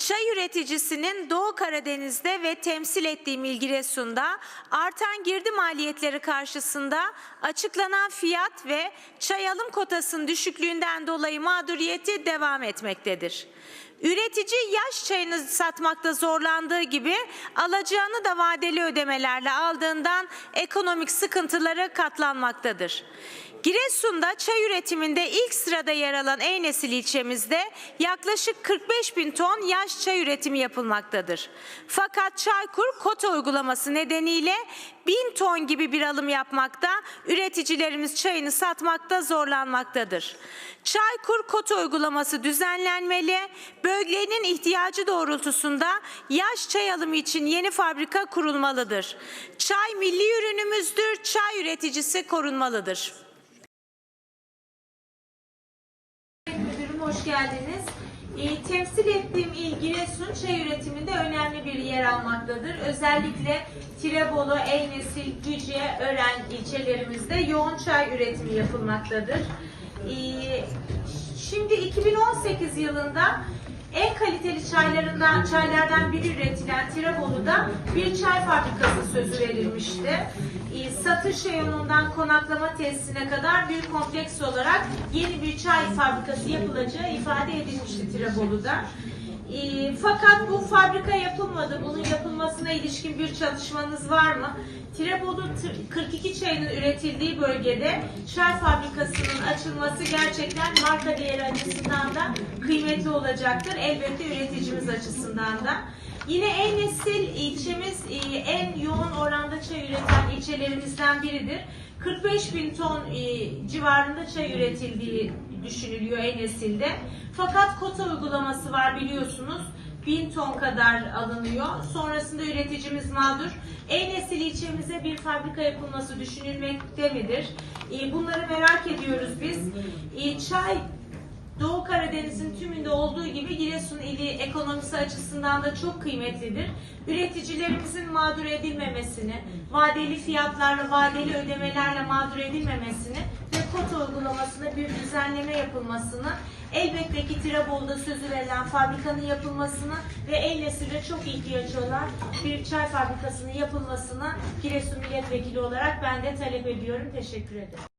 Çay üreticisinin Doğu Karadeniz'de ve temsil ettiği İl Giresun'da artan girdi maliyetleri karşısında açıklanan fiyat ve çay alım kotasının düşüklüğünden dolayı mağduriyeti devam etmektedir. Üretici yaş çayını satmakta zorlandığı gibi alacağını da vadeli ödemelerle aldığından ekonomik sıkıntıları katlanmaktadır. Giresun'da çay üretiminde ilk sırada yer alan Eynesil ilçemizde yaklaşık 45 bin ton yaş çay üretimi yapılmaktadır. Fakat Çaykur kota uygulaması nedeniyle 1000 ton gibi bir alım yapmakta, üreticilerimiz çayını satmakta zorlanmaktadır. Çaykur kota uygulaması düzenlenmeli, bölgenin ihtiyacı doğrultusunda yaş çay alımı için yeni fabrika kurulmalıdır. Çay milli ürünümüzdür, çay üreticisi korunmalıdır. Müdürüm hoş geldiniz. E, temsil ettiğim il Giresun çay üretiminde önemli bir yer almaktadır. Özellikle Tirebolu, Eynesil, Güce, Ören ilçelerimizde yoğun çay üretimi yapılmaktadır. E, şimdi 2018 yılında en kaliteli çaylarından çaylardan biri üretilen Tirebolu'da bir çay fabrikası sözü verilmişti. E, Satış reyonundan konaklama tesisine kadar bir kompleks olarak yeni bir çay fabrikası yapılacağı ifade edilmişti Tirebolu'da. E, fakat bu fabrika yapılmadı. Bunun yapılmasına ilişkin bir çalışmanız var mı? Tirebolu tır- 42 çayının üretildiği bölgede çay fabrikasının açılması gerçekten marka değeri açısından da kıymetli olacaktır. Elbette üreticimiz açısından da. Yine en nesil ilçemiz e, en yoğun oranda çay üreten ilçelerimizden biridir. 45 bin ton e, civarında çay üretildiği düşünülüyor en nesilde. Fakat kota uygulaması var biliyorsunuz. 1000 ton kadar alınıyor. Sonrasında üreticimiz mağdur. En nesil ilçemize bir fabrika yapılması düşünülmekte midir? E, Bunları merak ediyoruz biz. E, Çay Doğu Karadeniz'in tümünde olduğu gibi Giresun ili ekonomisi açısından da çok kıymetlidir. Üreticilerimizin mağdur edilmemesini, vadeli fiyatlarla, vadeli ödemelerle mağdur edilmemesini ve kota uygulamasında bir düzenleme yapılmasını, elbette ki Tirebolu'da sözü verilen fabrikanın yapılmasını ve El Nesil'de çok ihtiyaç olan bir çay fabrikasının yapılmasını Giresun milletvekili olarak ben de talep ediyorum. Teşekkür ederim.